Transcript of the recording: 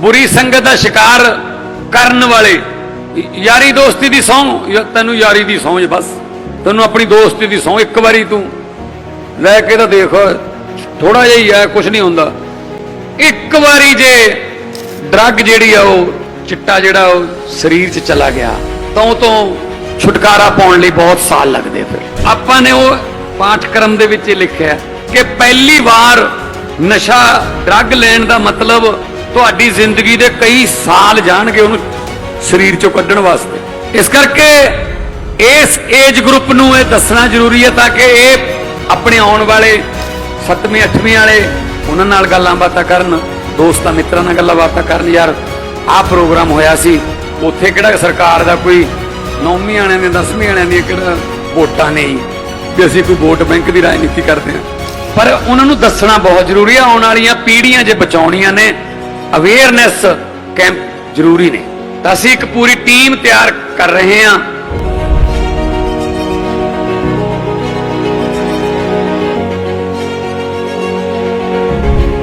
ਬੁਰੀ ਸੰਗਤ ਦਾ ਸ਼ਿਕਾਰ ਕਰਨ ਵਾਲੇ, ਯਾਰੀ ਦੋਸਤੀ ਦੀ ਸੌਂ ਤੈਨੂੰ ਯਾਰੀ ਦੀ ਸੌਂ ਬਸ। ਤੈਨੂੰ ਆਪਣੀ ਦੋਸਤੀ ਦੀ ਸੌਂ ਇੱਕ ਵਾਰੀ ਤੂੰ ਲੈ ਕੇ ਤਾਂ ਦੇਖ ਥੋੜਾ ਜਿਹਾ ਹੀ ਹੈ ਕੁਝ ਨਹੀਂ ਹੁੰਦਾ। ਇੱਕ ਵਾਰੀ ਜੇ ਡਰੱਗ ਜਿਹੜੀ ਆ ਉਹ, ਚਿੱਟਾ ਜਿਹੜਾ ਉਹ ਸਰੀਰ 'ਚ ਚਲਾ ਗਿਆ, ਤਾਂ ਉਹ ਤੋਂ ਛੁਟਕਾਰਾ ਪਾਉਣ ਲਈ ਬਹੁਤ ਸਾਲ ਲੱਗਦੇ ਫਿਰ। ਆਪਾਂ ਨੇ ਉਹ ਪਾਠਕ੍ਰਮ ਦੇ ਵਿੱਚ ਇਹ ਲਿਖਿਆ ਕਿ ਪਹਿਲੀ ਵਾਰ ਨਸ਼ਾ, ਡਰੱਗ ਲੈਣ ਦਾ ਮਤਲਬ ਤੁਹਾਡੀ ਜ਼ਿੰਦਗੀ ਦੇ ਕਈ ਸਾਲ ਜਾਣਗੇ ਉਹਨੂੰ ਸਰੀਰ 'ਚੋਂ ਕੱਢਣ ਵਾਸਤੇ। ਇਸ ਕਰਕੇ ਇਸ ਏਜ ਗਰੁੱਪ ਨੂੰ ਇਹ ਦੱਸਣਾ ਜ਼ਰੂਰੀ ਹੈ ਤਾਂ ਕਿ ਇਹ ਆਪਣੇ ਆਉਣ ਵਾਲੇ 7ਵੀਂ 8ਵੀਂ ਵਾਲੇ ਉਹਨਾਂ ਨਾਲ ਗੱਲਾਂ ਬਾਤਾਂ ਕਰਨ, ਦੋਸਤਾਂ, ਮਿੱਤਰਾਂ ਨਾਲ ਗੱਲਾਂ ਬਾਤਾਂ ਕਰਨ। ਯਾਰ, ਆਹ ਪ੍ਰੋਗਰਾਮ ਹੋਇਆ ਸੀ, ਉੱਥੇ ਕਿਹੜਾ ਸਰਕਾਰ ਦਾ ਕੋਈ ਨੌਵੀਂ ਵਾਲਿਆਂ ਦੇ 10ਵੀਂ ਵਾਲਿਆਂ ਦੀਆਂ ਕਿਹੜਾ ਵੋਟਾਂ ਨਹੀਂ ਵੀ ਅਸੀਂ ਕੋਈ ਵੋਟ ਬੈਂਕ ਦੀ ਰਾਜਨੀਤੀ ਕਰਦੇ ਹਾਂ। ਪਰ ਉਹਨਾਂ ਨੂੰ ਦੱਸਣਾ ਬਹੁਤ ਜ਼ਰੂਰੀ ਹੈ, ਆਉਣ ਵਾਲੀਆਂ ਪੀੜ੍ਹੀਆਂ ਜੇ ਬਚਾਉਣੀਆਂ ਨੇ ਅਵੇਅਰਨੈਸ ਕੈਂਪ ਜ਼ਰੂਰੀ ਨੇ। ਤਾਂ ਅਸੀਂ ਇੱਕ ਪੂਰੀ ਟੀਮ ਤਿਆਰ ਕਰ ਰਹੇ ਹਾਂ।